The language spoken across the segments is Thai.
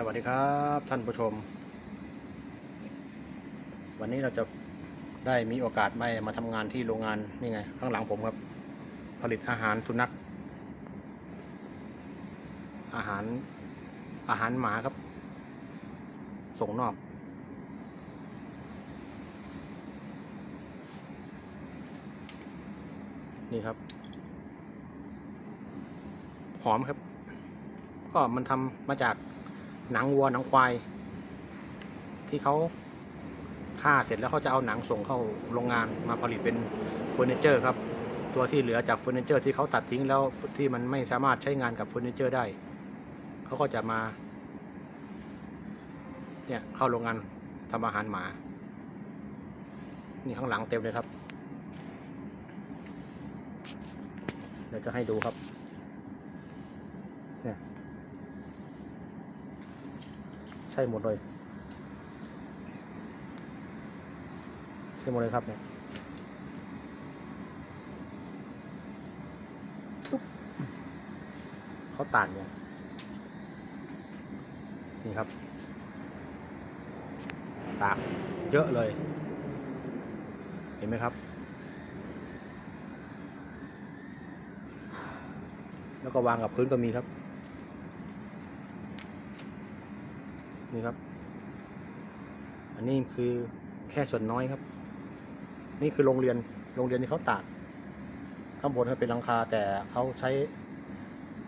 สวัสดีครับท่านผู้ชม วันนี้เราจะได้มีโอกาสมามาทำงานที่โรงงานนี่ไง ข้างหลังผมครับ ผลิตอาหารสุนัข อาหารอาหารหมาครับ ส่งนอก นี่ครับ หอมครับ ก็มันทำมาจาก หนังวัวหนังควาย ที่เขาฆ่าเสร็จแล้วเขาจะเอาหนังส่งเข้าโรงงานมาผลิตเป็นเฟอร์นิเจอร์ครับ ตัวที่เหลือจากเฟอร์นิเจอร์ที่เขาตัดทิ้งแล้วที่มันไม่สามารถใช้งานกับเฟอร์นิเจอร์ได้ เขาก็จะมาเนี่ยเข้าโรงงานทำอาหารหมา นี่ข้างหลังเต็มเลยครับ เดี๋ยวจะให้ดูครับ เนี่ย ใช่หมดเลย ใช่หมดเลยครับเนี่ยเขาต่างเนี่ยนี่ครับตากเยอะเลย เห็นไหมครับ แล้วก็วางกับพื้นก็มีครับ นี่ครับ อันนี้คือแค่ส่วนน้อยครับ นี่คือโรงเรียนโรงเรียนที่เขาตากข้างบนเขาเป็นหลังคาแต่เขาใช้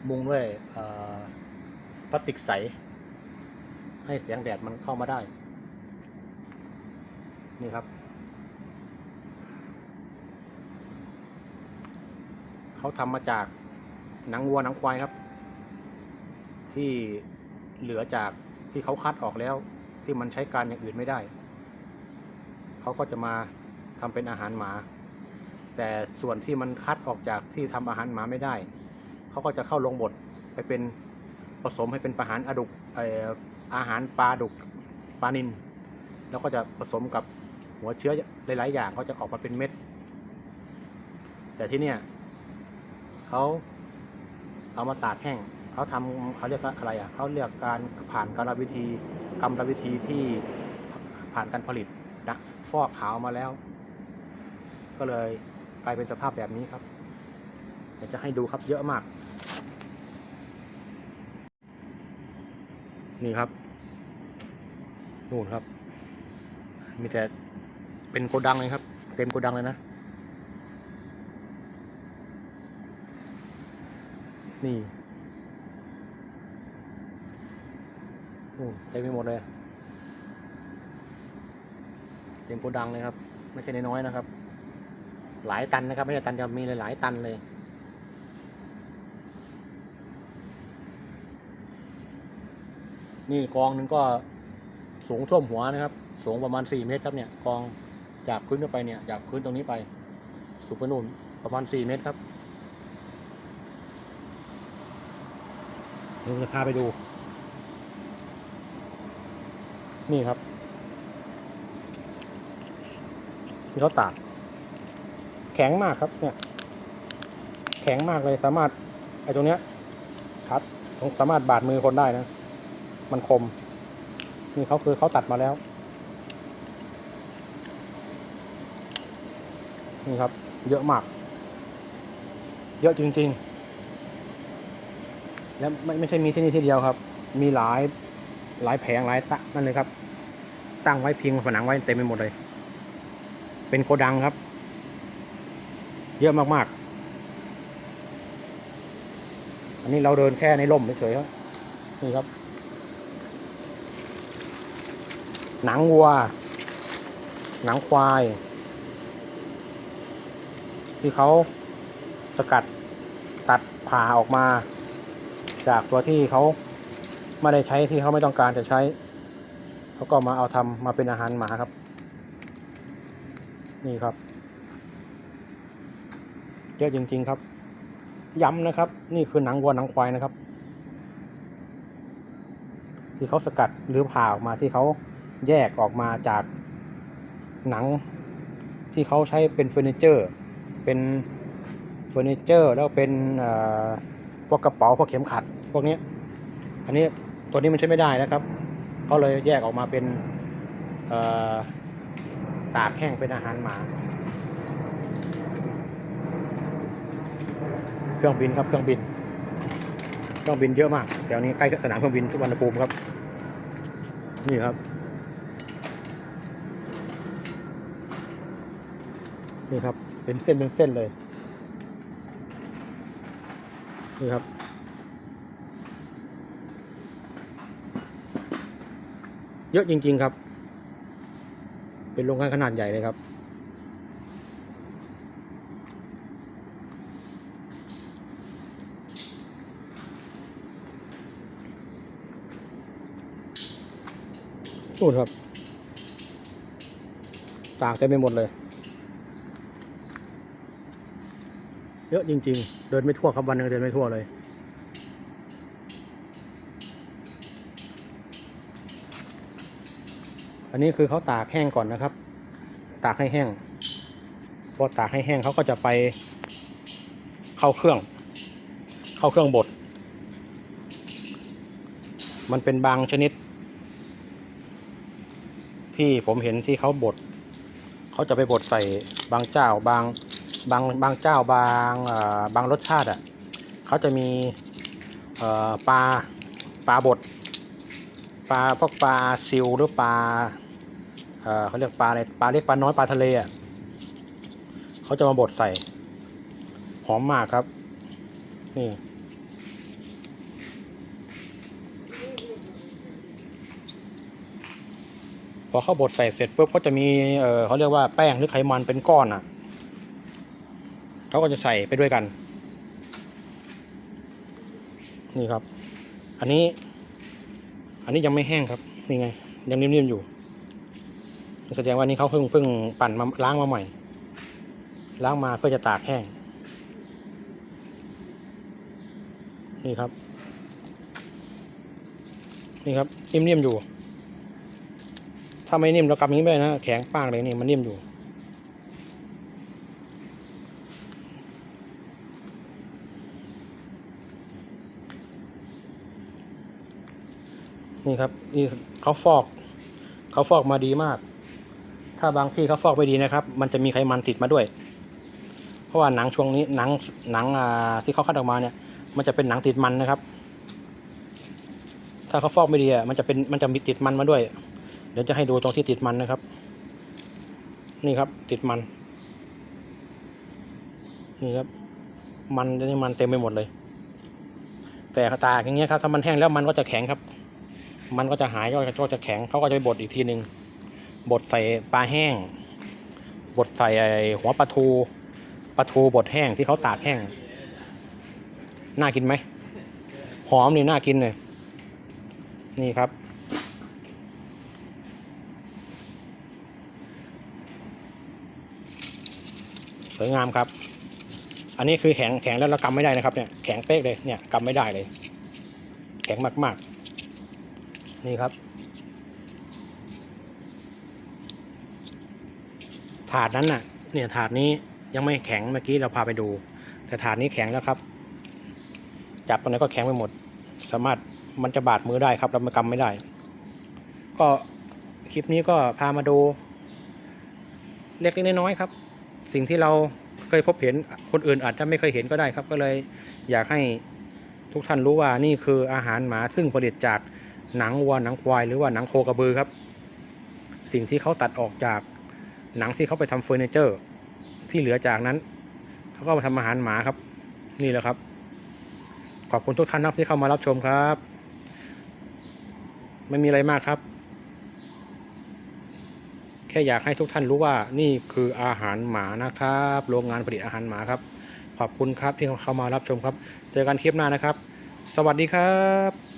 มุงด้วยพลาสติกใส ให้แสงแดดมันเข้ามาได้ นี่ครับเขาทำมาจากหนังวัวหนังควายครับ ที่เหลือจาก ที่เขาคัดออกแล้วที่มันใช้การอย่างอื่นไม่ได้ เขาก็จะมาทำเป็นอาหารหมา แต่ส่วนที่มันคัดออกจากที่ทำอาหารหมาไม่ได้ เขาก็จะเข้าลงบดไปเป็นผสมให้เป็นอาหารอดุกเอ่ออาหารปลาดุกปลานินแล้วก็จะผสมกับหัวเชื้อหลาย ๆ อย่างเขาจะออกมาเป็นเม็ด แต่ที่เนี่ยเขาเอามาตากแห้ง เขาทำเขาเรียกอะไรอะเขาเรียกการผ่านกรรมวิธีกรรมวิธีที่ผ่านการผลิตนะฟอกขาวมาแล้ว ก็เลยกลายเป็นสภาพแบบนี้ครับเดี๋ยวจะให้ดูครับเยอะมาก นี่ครับนู่นครับ มีแต่เป็นโกดังเลยครับ เต็มโกดังเลยนะ นี่นู่น เต็มไปหมดเลย เต็มโกดังเลยครับ ไม่ใช่น้อยๆนะครับ หลายตันนะครับ ไม่ใช่ตันเดียวมีหลายๆตันเลย นี่กองหนึงก็สูงท่วมหัวนะครับ สูงประมาณสี่เมตรครับเนี่ยกองจากพื้นขึ้นไปเนี่ย จากพื้นตรงนี้ไปสูงไปนู่นประมาณสี่เมตรครับเราจะพาไปดู นี่ครับที่เขาตากแข็งมากครับเนี่ย แข็งมากเลยสามารถไอ้ตรงเนี้ยครับสามารถบาดมือคนได้นะ มันคม นี่เขาคือเขาตัดมาแล้ว นี่ครับ เยอะมาก เยอะจริง ๆ และไม่ไม่ใช่มีที่นี่ที่เดียวครับ มีหลายหลายแผงหลายตะนั่นเลยครับ ตั้งไว้พิงผนังไว้เต็มไปหมดเลย เป็นโกดังครับ เยอะมากๆ อันนี้เราเดินแค่ในร่มเฉยๆครับ นี่ครับ หนังวัว หนังควาย ที่เขาสกัดตัดผ่าออกมา จากตัวที่เขาไม่ได้ใช้ที่เขาไม่ต้องการจะใช้ เขาก็มาเอาทำมาเป็นอาหารหมาครับ นี่ครับเยอะจริง ๆครับ ย้ำนะครับ นี่คือหนังวัวหนังควายนะครับ ที่เขาสกัดหรือผ่าออกมาที่เขาแยกออกมาจากหนังที่เขาใช้เป็นเฟอร์นิเจอร์ เป็นเฟอร์นิเจอร์ แล้วเป็นพวกกระเป๋าพวกเข็มขัด พวกนี้ อันนี้ตัวนี้มันใช้ไม่ได้นะครับ เขาเลยแยกออกมาเป็นตากแห้งเป็นอาหารหมา เครื่องบินครับเครื่องบิน เครื่องบินเยอะมากแถวนี้ใกล้สนามเครื่องบินสุวรรณภูมิครับ นี่ครับ นี่ครับเป็นเส้นเป็นเส้นเลย นี่ครับ เยอะจริง ๆ ครับ เป็นโรงงานขนาดใหญ่เลยครับ นู่นครับตากเต็มไปหมดเลย เยอะจริง ๆ เดินไม่ทั่วครับวันหนึงเดินไม่ทั่วเลย อันนี้คือเขาตากแห้งก่อนนะครับ ตากให้แห้ง พอตากให้แห้งเขาก็จะไปเข้าเครื่อง เข้าเครื่องบด มันเป็นบางชนิด ที่ผมเห็นที่เขาบดเขาจะไปบดใส่บางเจ้าบางบางบางเจ้าบางบางรสชาติอะเขาจะมีปลาปลาบด ปลาพวกปลาซิวหรือปลาเขาเรียกปลาอะไรปลาเล็กปลาน้อยปลาทะเลอะเขาจะมาบดใส่ หอมมากครับ นี่พอเขาบดใส่เสร็จปุ๊บก็จะมีเออเขาเรียกว่าแป้งหรือไขมันเป็นก้อนอะเขาก็จะใส่ไปด้วยกัน นี่ครับ อันนี้ นนี้ยังไม่แห้งครับนี่ไง ยังนิ่มๆอยู่แสดงว่านี่เขาเพิ่งเพิ่งปั่นมาล้างมาใหม่ ล้างมาเพื่อจะตากแห้ง นี่ครับ นี่ครับนิ่มๆอยู่ ถ้าไม่นิ่มเรากำนี้ไม่ได้นะแข็งป้างเลยนี่มันนิ่มอยู่ นี่ครับนี่เขาฟอกเขาฟอกมาดีมาก ถ้าบางที่เขาฟอกไม่ดีนะครับ มันจะมีไขมันติดมาด้วย เพราะว่าหนังช่วงนี้หนังหนังที่เขาคัดออกมาเนี่ย มันจะเป็นหนังติดมันนะครับ ถ้าเขาฟอกไม่ดีอะมันจะเป็นมันจะมีติดมันมาด้วย เดี๋ยวจะให้ดูตรงที่ติดมันนะครับ นี่ครับติดมัน นี่ครับ มันนี่มันเต็มไปหมดเลย แต่ตาอย่างเงี้ยครับถ้ามันแห้งแล้วมันก็จะแข็งครับ มันก็จะหายก็จะก็จะแข็งเขาก็จะไปบดอีกทีหนึ่งบดใส่ปลาแห้ง บดใส่หัวปลาทูปลาทูบดแห้งที่เขาตากแห้ง น่ากินไหมหอมนี่น่ากินเลยนี่ครับ สวยงามครับ อันนี้คือแข็งแข็งแล้วเรากำไม่ได้นะครับเนี่ยแข็งเป๊กเลยเนี่ยกำไม่ได้เลย แข็งมากๆ นี่ครับ ถาดนั้นน่ะ เนี่ยถาดนี้ยังไม่แข็งเมื่อกี้เราพาไปดู แต่ถาดนี้แข็งแล้วครับ จับตรงไหนก็แข็งไปหมด สามารถมันจะบาดมือได้ครับเราไม่กำไม่ได้ ก็คลิปนี้ก็พามาดู เล็กๆน้อยๆครับ สิ่งที่เราเคยพบเห็นคนอื่นอาจจะไม่เคยเห็นก็ได้ครับ ก็เลยอยากให้ทุกท่านรู้ว่านี่คืออาหารหมาซึ่งผลิตจาก หนังวัวหนังควายหรือว่าหนังโคกระบือครับ สิ่งที่เขาตัดออกจากหนังที่เขาไปทำเฟอร์นิเจอร์ ที่เหลือจากนั้นเขาก็มาทำอาหารหมาครับ นี่แหละครับ ขอบคุณทุกท่านนะที่เข้ามารับชมครับ ไม่มีอะไรมากครับ แค่อยากให้ทุกท่านรู้ว่านี่คืออาหารหมานะครับ โรงงานผลิตอาหารหมาครับ ขอบคุณครับที่เข้ามารับชมครับ เจอกันคลิปหน้านะครับ สวัสดีครับ